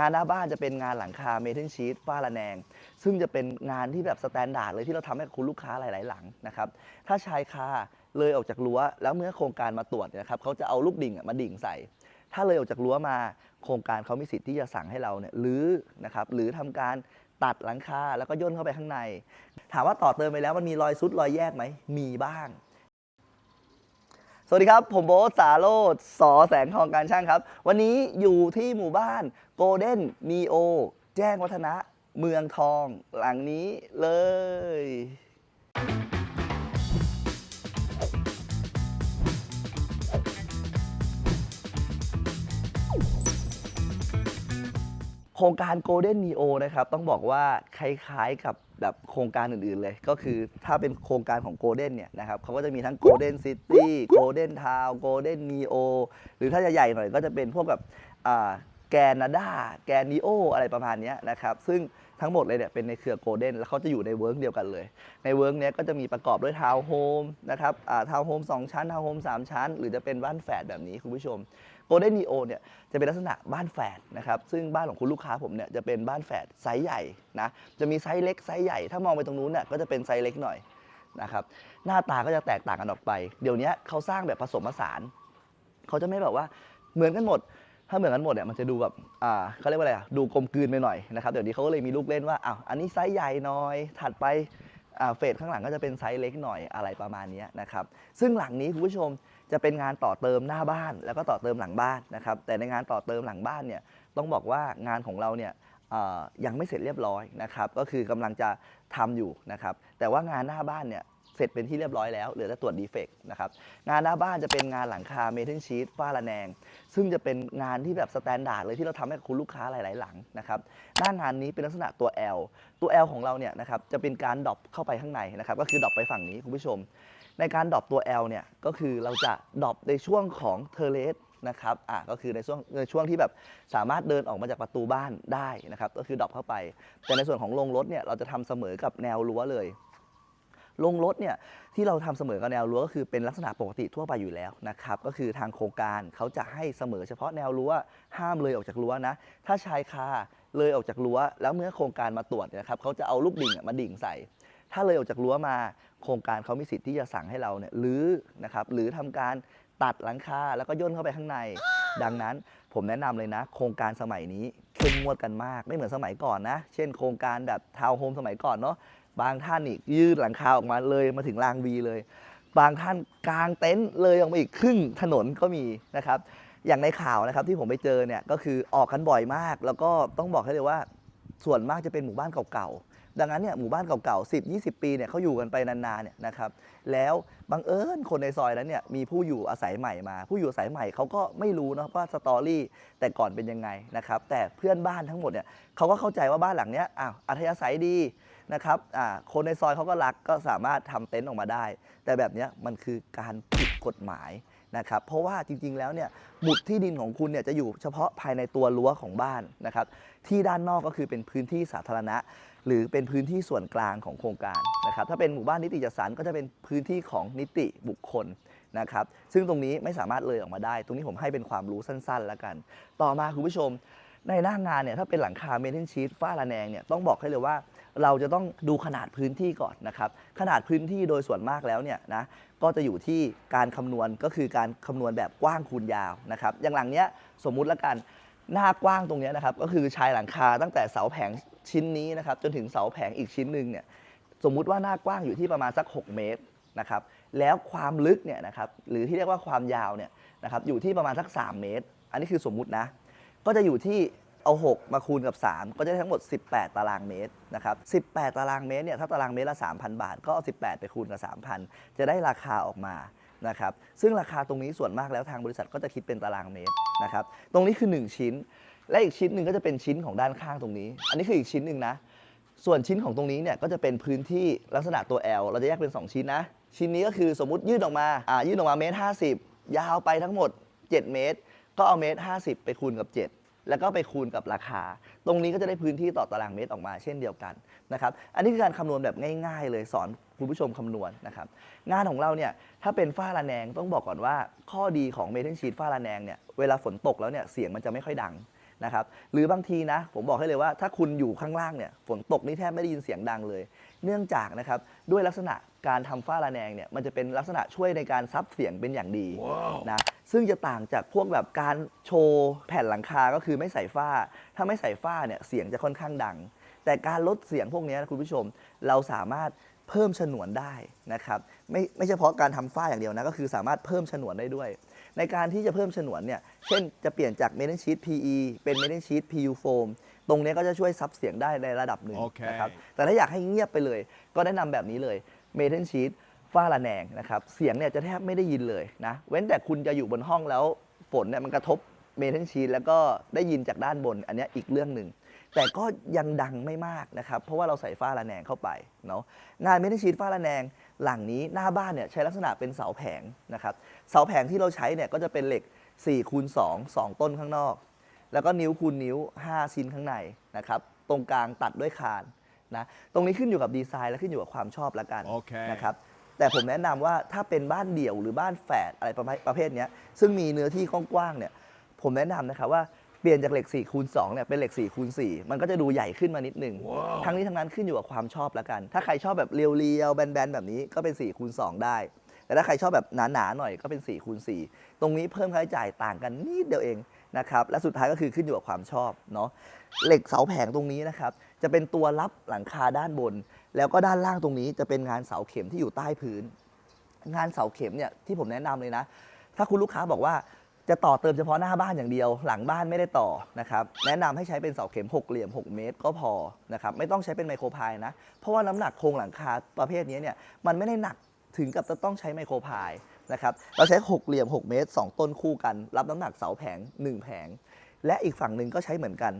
งานหน้าบ้านจะเป็นงานหลังคาเมทัลชีตฝ้าระแนง ซึ่งจะเป็นงานที่แบบสแตนดาร์ดเลยที่เราทำให้คุณลูกค้าหลาย ๆ หลังนะครับ ถ้าชายคาเลยออกจากรั้ว แล้วเมื่อโครงการมาตรวจนะครับเขาจะเอาลูกดิ่งมาดิ่งใส่ ถ้าเลยออกจากรั้วมาโครงการเขามีสิทธิ์ที่จะสั่งให้เราเนี่ยรื้อนะครับหรือทำการตัดหลังคาแล้วก็ย่นเข้าไปข้างใน ถามว่าต่อเติมไปแล้วมันมีรอยซุดรอยแยกไหมมีบ้าง สวัสดีครับ ผมโบ๊ทสาโรดสอแสงทองการช่างครับ วันนี้อยู่ที่หมู่บ้านโกลเด้นมีโอ แจ้งวัฒนะ เมืองทอง หลังนี้เลย ครงการ Golden Neo นะครับ ต้องบอกว่าคล้ายๆกับแบบโครงการอื่นๆเลย ก็คือถ้าเป็นโครงการของ Golden เนี่ยนะครับเขาก็จะมีทั้ง Golden City Golden Town Golden Neo หรือถ้าจะใหญ่หน่อยก็จะเป็นพวกแบบแกนนาดาแกนนีโออะไรประมาณเนี้ยนะครับ ซึ่ง ทั้งหมดเลยเนี่ยเป็นในเครือ Golden แล้วเขาจะอยู่ในเวิร์กเดียวกันเลย ในเวิร์กเนี้ยก็จะมีประกอบด้วยทาวน์โฮมนะครับทาวน์โฮม2ชั้นทาวน์โฮม3ชั้น หรือจะเป็นบ้านแฝดแบบนี้คุณผู้ชมโกลเด้นนีโอเนี่ยจะเป็นลักษณะบ้านแฝดนะครับซึ่งบ้านของคุณลูกค้าผมเนี่ยจะเป็นบ้านแฝดไซส์ใหญ่นะจะมีไซส์เล็กไซส์ใหญ่ถ้ามองไปตรงนู้นเนี่ยก็จะเป็นไซส์เล็กหน่อยนะครับหน้าตาก็จะแตกต่างกันออกไป เดี๋ยวนี้เขาสร้างแบบผสมผสานเขาจะไม่แบบว่าเหมือนกันหมด ถ้าเหมือนกันหมดเนี่ยมันจะดูแบบอ่าเขาเรียกว่าอะไรอะดูกลมกลืนไปหน่อยนะครับเดี๋ยวนี้เขาก็เลยมีลูกเล่นว่าอ้าวอันนี้ไซส์ใหญ่หน่อย ถัดไปอ่าเฟสข้างหลังก็จะเป็นไซส์เล็กหน่อยอะไรประมาณนี้นะครับซึ่งหลังนี้คุณผู้ชมจะเป็นงานต่อเติมหน้าบ้าน แล้วก็ต่อเติมหลังบ้านนะครับแต่ในงานต่อเติมหลังบ้านเนี่ยต้องบอกว่างานของเราเนี่ยยังไม่เสร็จเรียบร้อยนะครับก็คือกำลังจะทำอยู่นะครับแต่ว่างานหน้าบ้านเนี่ย สร็จเป็นที่เรียบร้อยแล้วเหลือแต่ตรวจดีเฟกต์นะครับงานหน้าบ้านจะเป็นงานหลังคาเมทัลชีตฝ้าระแนง ซึ่งจะเป็นงานที่แบบสแตนดาร์ดเลยที่เราทำให้กับคุณลูกค้าหลาย ๆ หลังนะครับหน้างานนี้เป็นลักษณะตัว L ตัว L ของเราเนี่ยนะครับจะเป็นการดรอปเข้าไปข้างในนะครับก็คือดรอปไปฝั่งนี้คุณผู้ชม ในการดรอปตัว L เนี่ยก็คือเราจะดรอปในช่วงของเทเลสนะครับ อะ ก็คือในช่วงในช่วงที่แบบสามารถเดินออกมาจากประตูบ้านได้นะครับ ก็คือดรอปเข้าไป แต่ในส่วนของลงรถเนี่ย เราจะทำเสมอกับแนวรั้วเลย ลงรถเนี่ยที่เราทำเสมอกับแนวรั้วก็คือเป็นลักษณะปกติทั่วไปอยู่แล้วนะครับก็คือทางโครงการเขาจะให้เสมอเฉพาะแนวรั้วห้ามเลยออกจากรั้วนะถ้าชายคาเลยออกจากรั้ว แล้วเมื่อโครงการมาตรวจนะครับเขาจะเอาลูกดิ่งมาดิ่งใส่ ถ้าเลยออกจากรั้วมา โครงการเขามีสิทธิ์ที่จะสั่งให้เราเนี่ยรื้อนะครับหรือทำการตัดหลังคาแล้วก็ย่นเข้าไปข้างใน ดังนั้นผมแนะนำเลยนะ โครงการสมัยนี้เข้มงวดกันมาก ไม่เหมือนสมัยก่อนนะ เช่น โครงการแบบทาวน์โฮมสมัยก่อนเนาะบางท่านนี่ยืดหลังคาออกมาเลยมาถึงรางวีเลย บางท่านกางเต็นท์เลยออกมาอีกครึ่งถนนก็มีนะครับ อย่างในข่าวนะครับที่ผมไปเจอเนี่ยก็คือออกกันบ่อยมาก แล้วก็ต้องบอกให้เลยว่าส่วนมากจะเป็นหมู่บ้านเก่าๆ ดังนั้นเนี่ยหมู่บ้านเก่าๆ 10 20 ปีเนี่ยเขาอยู่กันไปนานๆเนี่ยนะครับแล้วบังเอิญคนในซอยนั้นเนี่ยมีผู้อยู่อาศัยใหม่มา ผู้อยู่อาศัยใหม่เขาก็ไม่รู้นะว่าสตอรี่แต่ก่อนเป็นยังไงนะครับแต่เพื่อนบ้านทั้งหมดเนี่ยเขาก็เข้าใจว่าบ้านหลังเนี้ยอ้าวอัธยาศัยดีนะครับอ่าคนในซอยเขาก็รักก็สามารถทำเต็นท์ออกมาได้ แต่แบบเนี้ยมันคือการผิดกฎหมาย นะครับเพราะว่าจริงๆแล้วเนี่ยหมุดที่ดินของคุณเนี่ยจะอยู่เฉพาะภายในตัวรั้วของบ้านนะครับที่ด้านนอกก็คือเป็นพื้นที่สาธารณะ หรือเป็นพื้นที่ส่วนกลางของโครงการนะครับถ้าเป็นหมู่บ้านนิติจัดสรรก็จะเป็นพื้นที่ของนิติบุคคลนะครับซึ่งตรงนี้ไม่สามารถเลยออกมาได้ ตรงนี้ผมให้เป็นความรู้สั้นๆ แล้วกัน ต่อมาคุณผู้ชมในหน้างานเนี่ยถ้าเป็นหลังคาเมทัลชีตฝ้าระแนงเนี่ยต้องบอกให้เลยว่า เราจะต้องดูขนาดพื้นที่ก่อนนะครับขนาดพื้นที่โดยส่วนมากแล้วเนี่ยนะก็จะอยู่ที่การคำนวณก็คือการคำนวณแบบกว้างคูณยาวนะครับอย่างหลังเนี้ยสมมุติละกันหน้ากว้างตรงเนี้ยนะครับก็คือชายหลังคาตั้งแต่เสาแผงชิ้นนี้นะครับจนถึงเสาแผงอีกชิ้นหนึ่งเนี่ยสมมุติว่าหน้ากว้างอยู่ที่ประมาณสัก 6 เมตรนะครับแล้วความลึกเนี่ยนะครับหรือที่เรียกว่าความยาวเนี่ยนะครับอยู่ที่ประมาณสัก 3 เมตร อันนี้คือสมมุตินะก็จะอยู่ที่ เอา 6 มาคูณกับ 3 ก็จะได้ทั้งหมด 18 ตารางเมตรนะครับ18 ตารางเมตรเนี่ยถ้าตารางเมตรละ 3,000 บาท ก็เอา 18 ไปคูณกับ 3,000 จะได้ราคาออกมานะครับซึ่งราคาตรงนี้ส่วนมากแล้วทางบริษัทก็จะคิดเป็นตารางเมตรนะครับตรงนี้คือ 1 ชิ้น และอีกชิ้นหนึ่งก็จะเป็นชิ้นของด้านข้างตรงนี้ อันนี้คืออีกชิ้นหนึ่งนะส่วนชิ้นของตรงนี้เนี่ยก็จะเป็นพื้นที่ลักษณะตัว L เราจะแยกเป็น 2 ชิ้นนะ ชิ้นนี้ก็คือสมมติยืดออกมาอ่ายืดออกมาเมตรห้ยาวไปทั้งหมด 7 เมตร ก็เอาเมตรห้ไปคูณกับ 7 แล้วก็ไปคูณกับราคา ตรงนี้ก็จะได้พื้นที่ต่อตารางเมตรออกมาเช่นเดียวกันนะครับอันนี้คือการคำนวณแบบง่ายๆ เลยสอนคุณผู้ชมคำนวณนะครับงานของเราเนี่ยถ้าเป็นฝ้าระแนงต้องบอกก่อนว่า ข้อดีของเมทัลชีตฝ้าระแนงเนี่ยเวลาฝนตกแล้วเนี่ยเสียงมันจะไม่ค่อยดังนะครับหรือบางทีนะผมบอกให้เลยว่าถ้าคุณอยู่ข้างล่างเนี่ยฝนตกนี่แทบไม่ได้ยินเสียงดังเลย เนื่องจากนะครับด้วยลักษณะ การทำฝ้าระแนงเนี่ยมันจะเป็นลักษณะช่วยในการซับเสียงเป็นอย่างดีนะซึ่งจะต่างจากพวกแบบการโชว์แผ่นหลังคาก็คือไม่ใส่ฝ้า ถ้าไม่ใส่ฝ้าเนี่ยเสียงจะค่อนข้างดัง แต่การลดเสียงพวกนี้นะคุณผู้ชมเราสามารถเพิ่มฉนวนได้นะครับไม่ไม่เฉพาะการทำฝ้าอย่างเดียวนะก็คือสามารถเพิ่มฉนวนได้ด้วย ในการที่จะเพิ่มฉนวนเนี่ยเช่นจะเปลี่ยนจาก m e t a l Sheet PE เป็น m e t a l Sheet PU Foam ตรงเนี้ยก็จะช่วยซับเสียงได้ในระดับหนึ่งโอเคนะครับแต่ถ้าอยากให้เงียบไปเลย ก็แนะนำแบบนี้เลย m e t a l Sheet ฝ้าระแนงนะครับเสียงเนี่ยจะแทบไม่ได้ยินเลยนะเว้นแต่คุณจะอยู่บนห้องแล้วฝนเนี่ยมันกระทบ m e t a l Sheet แล้วก็ได้ยินจากด้านบนอันนี้อีกเรื่องหนึ่งแต่ก็ยังดังไม่มากนะครับเพราะว่าเราใส่ฝ้าระแนงเข้าไปเนาะงานเมทัลชีตฝ้าระแนงหลังนี้หน้าบ้านเนี่ยใช้ลักษณะเป็นเสาแผงนะครับเสาแผงที่เราใช้เนี่ยก็จะเป็นเหล็ก4คูณ2 2 ต้นข้างนอก แล้วก็นิ้วคูณนิ้ว 5 ชิ้นข้างในนะครับตรงกลางตัดด้วยคาน นะตรงนี้ขึ้นอยู่กับดีไซน์และขึ้นอยู่กับความชอบละกันโอเค นะครับแต่ผมแนะนำว่าถ้าเป็นบ้านเดี่ยวหรือบ้านแฝดอะไรประเภทประเภทเนี้ยซึ่งมีเนื้อที่กว้างๆเนี่ยผมแนะนำนะครับว่าเปลี่ยนจากเหล็ก4คูณ2เนี่ยเป็นเหล็ก4คูณ4มันก็จะดูใหญ่ขึ้นมานิดหนึ่งทั้งนี้ทั้งนั้นขึ้นอยู่กับความชอบละกัน ถ้าใครชอบแบบเรียวๆแบนๆแบบนี้ก็เป็น4คูณ2ได้ แต่ถ้าใครชอบแบบหนาๆหน่อยก็เป็น4คูณ4ตรงนี้เพิ่มค่าใช้จ่ายต่างกันนิดเดียวเอง นะครับและสุดท้ายก็คือขึ้นอยู่กับความชอบเนาะเหล็กเสาแผงตรงนี้นะครับจะเป็นตัวรับหลังคาด้านบน แล้วก็ด้านล่างตรงนี้จะเป็นงานเสาเข็มที่อยู่ใต้พื้น งานเสาเข็มเนี่ยที่ผมแนะนำเลยนะ ถ้าคุณลูกค้าบอกว่าจะต่อเติมเฉพาะหน้าบ้านอย่างเดียว หลังบ้านไม่ได้ต่อนะครับแนะนำให้ใช้เป็นเสาเข็มหกเหลี่ยม 6 เมตร ก็พอนะครับไม่ต้องใช้เป็นไมโครพายนะ เพราะว่าน้ำหนักโครงหลังคาประเภทนี้เนี่ยมันไม่ได้หนักถึงกับจะต้องใช้ไมโครพาย นะครับ เราใช้หกเหลี่ยม 6 เมตร 2 ต้นคู่กัน รับน้ำหนักเสาแผง 1 แผง และอีกฝั่งหนึ่งก็ใช้เหมือนกัน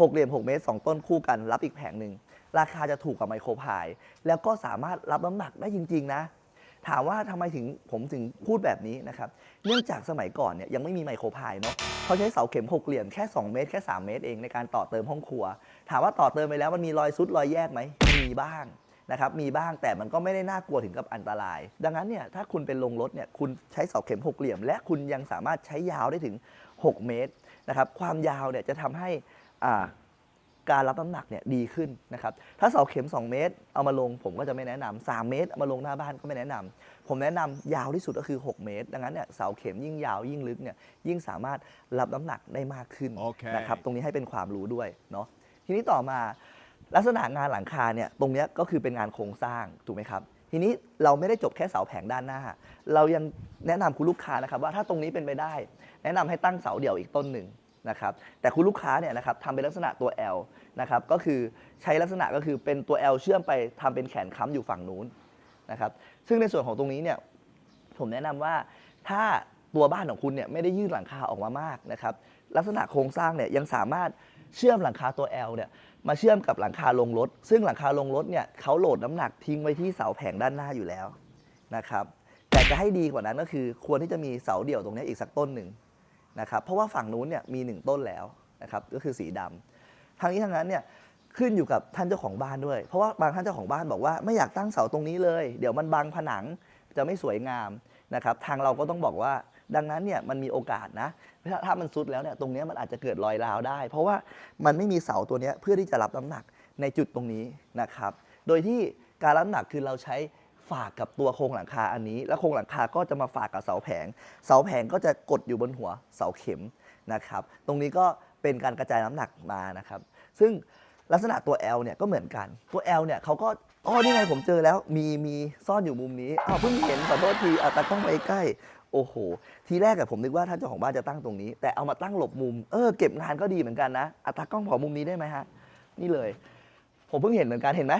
หกเหลี่ยม 6 เมตร 2 ต้นคู่กัน รับอีกแผงหนึ่ง ราคาจะถูกกว่าไมโครพาย แล้วก็สามารถรับน้ำหนักได้จริง ๆ นะ ถามว่าทำไมถึงผมถึงพูดแบบนี้นะครับ เนื่องจากสมัยก่อนเนี่ยยังไม่มีไมโครพายเนาะเขาใช้เสาเข็มหกเหลี่ยมแค่ 2 เมตร แค่ 3 เมตรเองในการต่อเติมห้องครัว ถามว่าต่อเติมไปแล้วมันมีรอยซุดรอยแยกไหมมีบ้าง นะครับมีบ้างแต่มันก็ไม่ได้น่ากลัวถึงกับอันตราย ดังนั้นเนี่ยถ้าคุณเป็นโรงรถเนี่ยคุณใช้เสาเข็มหกเหลี่ยม และคุณยังสามารถใช้ยาวได้ถึง 6 เมตรนะครับความยาวเนี่ยจะทำให้อ่าการรับน้ำหนักเนี่ยดีขึ้นนะครับถ้าเสาเข็ม 2 เมตร เอามาลงผมก็จะไม่แนะนำ3เมตรเอามาลงหน้าบ้านก็ไม่แนะนำผมแนะนำยาวที่สุดก็คือ 6 เมตร ดังนั้นเนี่ยเสาเข็มยิ่งยาวยิ่งลึกเนี่ยยิ่งสามารถรับน้ำหนักได้มากขึ้นโอเคนะครับตรงนี้ให้เป็นความรู้ด้วยเนาะทีนี้ต่อมา ลักษณะงานหลังคาเนี่ยตรงนี้ก็คือเป็นงานโครงสร้างถูกไหมครับทีนี้เราไม่ได้จบแค่เสาแผงด้านหน้า เรายังแนะนำคุณลูกค้านะครับว่าถ้าตรงนี้เป็นไปได้ แนะนำให้ตั้งเสาเดี่ยวอีกต้นหนึ่งนะครับแต่คุณลูกค้าเนี่ยนะครับทำเป็นลักษณะตัว L นะครับก็คือใช้ลักษณะก็คือเป็นตัว L เชื่อมไปทำเป็นแขนค้ำอยู่ฝั่งนู้นนะครับซึ่งในส่วนของตรงนี้เนี่ยผมแนะนำว่าถ้าตัวบ้านของคุณเนี่ยไม่ได้ยื่นหลังคาออกมามากนะครับลักษณะโครงสร้างเนี่ยยังสามารถ เชื่อมหลังคาตัว L เนี่ยมาเชื่อมกับหลังคาลงรถ ซึ่งหลังคาลงรถเนี่ยเขาโหลดน้ำหนักทิ้งไว้ที่เสาแผงด้านหน้าอยู่แล้วนะครับแต่จะให้ดีกว่านั้นก็คือควรที่จะมีเสาเดี่ยวตรงนี้อีกสักต้นหนึ่งนะครับเพราะว่าฝั่งนู้นเนี่ยมีหนึ่งต้นแล้วนะครับก็คือสีดำทางนี้ทางนั้นเนี่ยขึ้นอยู่กับท่านเจ้าของบ้านด้วย เพราะว่าบางท่านเจ้าของบ้านบอกว่าไม่อยากตั้งเสาตรงนี้เลย เดี๋ยวมันบังผนังจะไม่สวยงาม นะครับทางเราก็ต้องบอกว่าดังนั้นเนี่ยมันมีโอกาสนะถ้าถ้ามันซุดแล้วเนี่ยตรงนี้มันอาจจะเกิดรอยร้าวได้ เพราะว่ามันไม่มีเสาตัวนี้เพื่อที่จะรับน้ำหนักในจุดตรงนี้นะครับ โดยที่การรับน้ำหนักคือเราใช้ฝากกับตัวโครงหลังคาอันนี้ แล้วโครงหลังคาก็จะมาฝากกับเสาแผง เสาแผงก็จะกดอยู่บนหัวเสาเข็มนะครับ ตรงนี้ก็เป็นการกระจายน้ำหนักมานะครับ ซึ่ง ลักษณะตัว L เนี่ยก็เหมือนกันตัว L เนี่ยเขาก็อ๋อนี่ไงผมเจอแล้วมีมีซ่อนอยู่มุมนี้อ้าวเพิ่งเห็นขอโทษทีอะตากล้องไปใกล้โอ้โห ทีแรกอะผมนึกว่าท่านเจ้าของบ้านจะตั้งตรงนี้ แต่เอามาตั้งหลบมุม เออเก็บงานก็ดีเหมือนกันนะอะตากล้องขอมุมนี้ได้ไหมฮะ นี่เลย ผมเพิ่งเห็นเหมือนกันเห็นไหม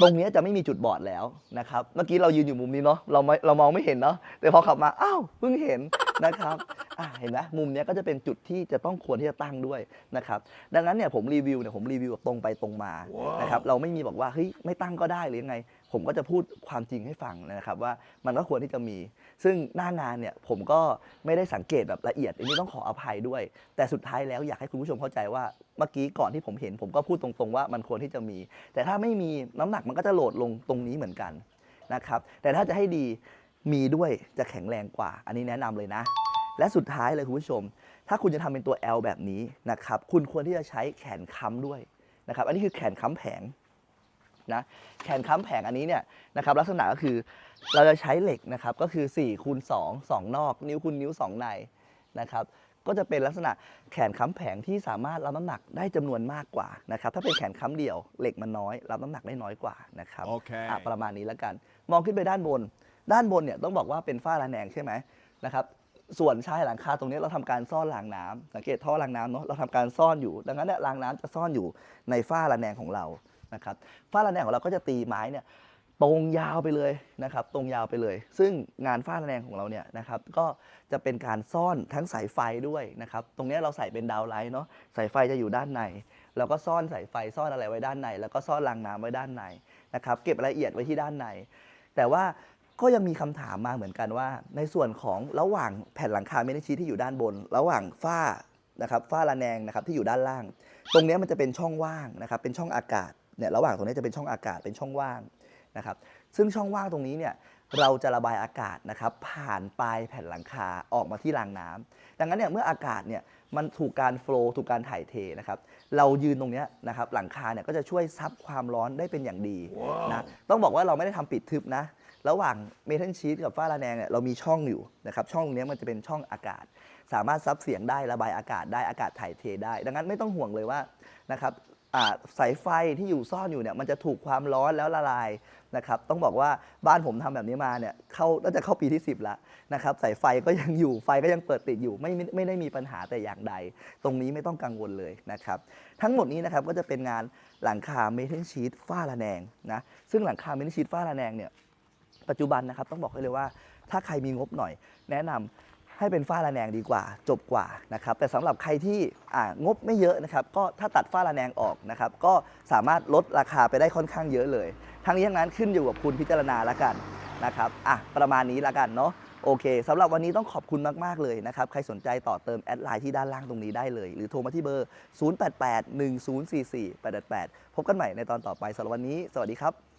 ตรงนี้จะไม่มีจุดบอดแล้วนะครับ เมื่อกี้เรายืนอยู่มุมนี้เนาะ เราไม่เรามองไม่เห็นเนาะ แต่พอขับมา อ้าว เพิ่งเห็น นะครับอะเห็นไหมมุมเนี้ยก็จะเป็นจุดที่จะต้องควรที่จะตั้งด้วยนะครับดังนั้นเนี่ยผมรีวิวเนี่ยผมรีวิวแบบตรงไปตรงมานะครับเราไม่มีบอกว่าเฮ้ยไม่ตั้งก็ได้หรือยังไง ผมก็จะพูดความจริงให้ฟังนะครับว่ามันก็ควรที่จะมี ซึ่งหน้างานเนี่ยผมก็ไม่ได้สังเกตแบบละเอียดอันนี้ต้องขออภัยด้วย แต่สุดท้ายแล้วอยากให้คุณผู้ชมเข้าใจว่าเมื่อกี้ก่อนที่ผมเห็น ผมก็พูดตรงๆว่ามันควรที่จะมี แต่ถ้าไม่มีน้ำหนักมันก็จะโหลดลงตรงนี้เหมือนกันนะครับแต่ถ้าจะให้ดี มีด้วยจะแข็งแรงกว่า อันนี้แนะนำเลยนะ และสุดท้ายเลยคุณผู้ชม ถ้าคุณจะทำเป็นตัว L แบบนี้นะครับ คุณควรที่จะใช้แขนค้ำด้วยนะครับ อันนี้คือแขนค้ำแผงนะแขนค้ำแผงอันนี้เนี่ยนะครับลักษณะก็คือเราจะใช้เหล็กนะครับก็คือ4คูณ2 2 นอก นิ้วคูณนิ้ว 2 ในนะครับก็จะเป็นลักษณะแขนค้ำแผงที่สามารถรับน้ำหนักได้จำนวนมากกว่านะครับถ้าเป็นแขนค้ำเดี่ยวเหล็กมันน้อย รับน้ำหนักได้น้อยกว่านะครับโอเคอะประมาณนี้แล้วกัน มองขึ้นไปด้านบน ด้านบนเนี่ยต้องบอกว่าเป็นฝ้าระแนงใช่ไหมนะครับส่วนชายหลังคาตรงนี้เราทำการซ่อนรางน้ำสังเกตท่อรางน้ำเนาะเราทำการซ่อนอยู่ ดังนั้นเนี่ยรางน้ำจะซ่อนอยู่ในฝ้าระแนงของเรานะครับฝ้าระแนงของเราก็จะตีไม้เนี่ยตรงยาวไปเลยนะครับ ตรงยาวไปเลย ซึ่งงานฝ้าระแนงของเราเนี่ยนะครับก็จะเป็นการซ่อนทั้งสายไฟด้วยนะครับ ตรงเนี้ยเราใส่เป็นดาวไลท์เนาะสายไฟจะอยู่ด้านในเราก็ซ่อนสายไฟซ่อนอะไรไว้ด้านใน แล้วก็ซ่อนรางน้ำไว้ด้านในนะครับ เก็บรายละเอียดไว้ที่ด้านใน แต่ว่า ก็ยังมีคำถามมาเหมือนกันว่า ในส่วนของระหว่างแผ่นหลังคาเมทัลชีทที่อยู่ด้านบน ระหว่างฝ้านะครับฝ้าระแนงนะครับที่อยู่ด้านล่าง ตรงเนี้ยมันจะเป็นช่องว่างนะครับเป็นช่องอากาศเนี่ยระหว่างตรงนี้จะเป็นช่องอากาศเป็นช่องว่างนะครับซึ่งช่องว่างตรงนี้เนี่ยเราจะระบายอากาศนะครับผ่านปลายแผ่นหลังคาออกมาที่รางน้ำดังนั้นเนี่ยเมื่ออากาศเนี่ยมันถูกการโฟลว์ถูกการถ่ายเทนะครับ เรายืนตรงเนี้ยนะครับหลังคาเนี่ยก็จะช่วยซับความร้อนได้เป็นอย่างดีนะต้องบอกว่าเราไม่ได้ทำปิดทึบนะ ระหว่างเมทัลชีตกับฝ้าระแนงเนี่ยเรามีช่องอยู่นะครับช่องตรงนี้มันจะเป็นช่องอากาศ สามารถซับเสียงได้ระบายอากาศได้อากาศถ่ายเทได้ ดังนั้นไม่ต้องห่วงเลยว่านะครับสายไฟที่อยู่ซ่อนอยู่เนี่ยมันจะถูกความร้อนแล้วละลายนะครับต้องบอกว่าบ้านผมทำแบบนี้มาเนี่ยเข้าน่าจะเข้าปีที่ 10ล้วนะครับสายไฟก็ยังอยู่ไฟก็ยังเปิดติดอยู่ไม่ไม่ไม่ได้มีปัญหาแต่อย่างใด ตรงนี้ไม่ต้องกังวลเลยนะครับทั้งหมดนี้นะครับก็จะเป็นงานหลังคาเมทัลชีตฝ้าระแนงนะซึ่งหลังคาเมทัลชีตฝ้าระแนงเนี่ย ปัจจุบันนะครับต้องบอกให้เลยว่า ถ้าใครมีงบหน่อย แนะนำให้เป็นฝ้าระแนงดีกว่า จบกว่านะครับแต่สำหรับใครที่งบไม่เยอะนะครับก็ถ้าตัดฝ้าระแนงออกนะครับก็สามารถลดราคาไปได้ค่อนข้างเยอะเลย ทั้งนี้ทั้งนั้นขึ้นอยู่กับคุณพิจารณาละกันนะครับอะประมาณนี้ละกันเนาะโอเคสำหรับวันนี้ต้องขอบคุณมาก ๆ เลยนะครับ ใครสนใจต่อเติมแอดไลน์ที่ด้านล่างตรงนี้ได้เลย หรือโทรมาที่เบอร์ 0881044888 พบกันใหม่ในตอนต่อไปสำหรับวันนี้ สวัสดีครับ